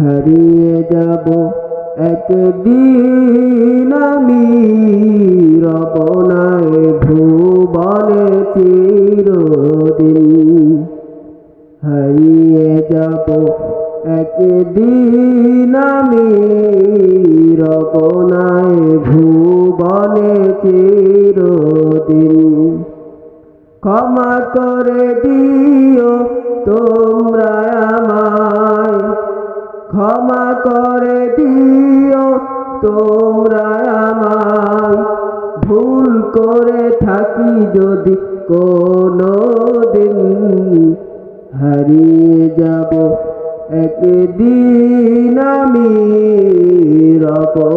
হারিয়ে যাব একদিন আমি রবনায় ভুবনে চিরদিন। হারিয়ে যাব একদিন আমি রবনায় ভুবনে চিরদিন। ক্ষমা করে দিও ক্ষমা করে দিও, তোমরা আমায় ভুল করে থাকি যদি কোনো দিন হারিয়ে যাব একদিন আমি রপনায়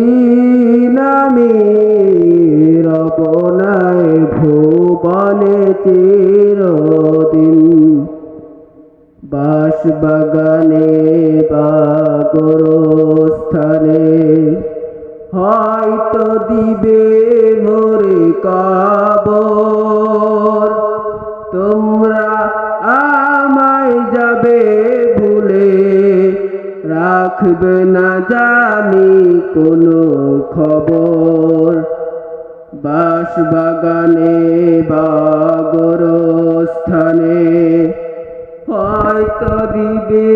একদিন আমি রপনায় ভুবনে চিরদিন। বাস বাগানে বা হয়তো দিবে মোরে কাবর জানি কোনো খবর। বাস বাগানে বা গোরস্থানে হয়তো দিবে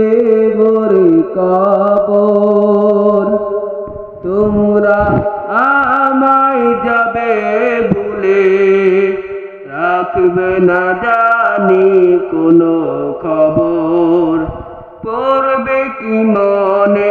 মোরে কবর। তোমরা আমায় যাবে ভুলে রাখবে না জানি কোনো খবর। পড়বে কি মনে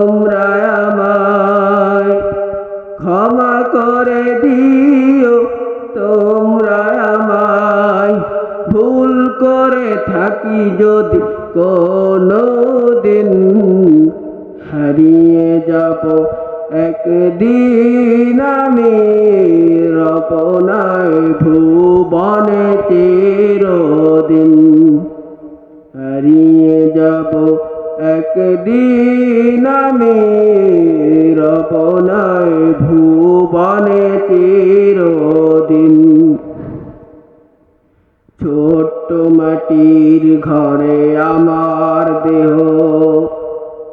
করে দিও, তোমরা আমায় ভুল করে থাকি যদি কোনো দিন হারিয়ে যাব একদিন আমি রপনায় ভুবনে চিরদিন। হারিয়ে যাব একদিন আমি রপনায় ভুবনে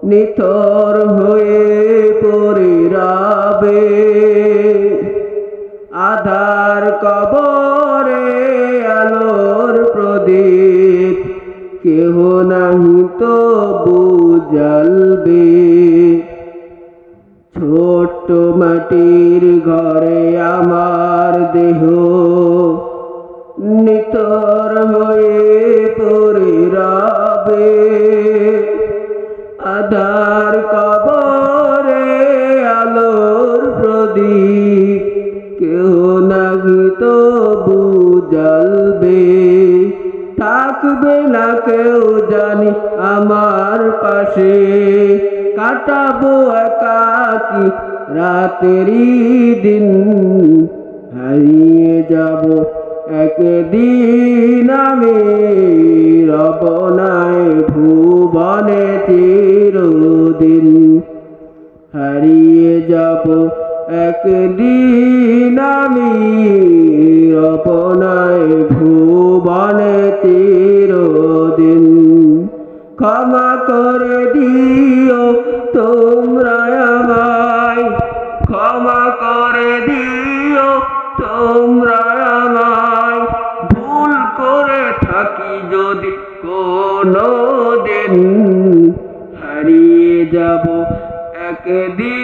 নিথর হয়ে পড়ে রাবে। আধার কবরে আলোর প্রদীপ, কেহ নাহি তো বুঝলবে ছোট্ট মাটির ঘরে আমার দেহ নিতর হয়ে নাহি জলবে থাকবে না কেউ জানি আমার পাশে। কাটাবো একাকি রাতেরই দিন। হারিয়ে যাব একদিন আমি। যদি কোনো দিন হারিয়ে যাব একদিন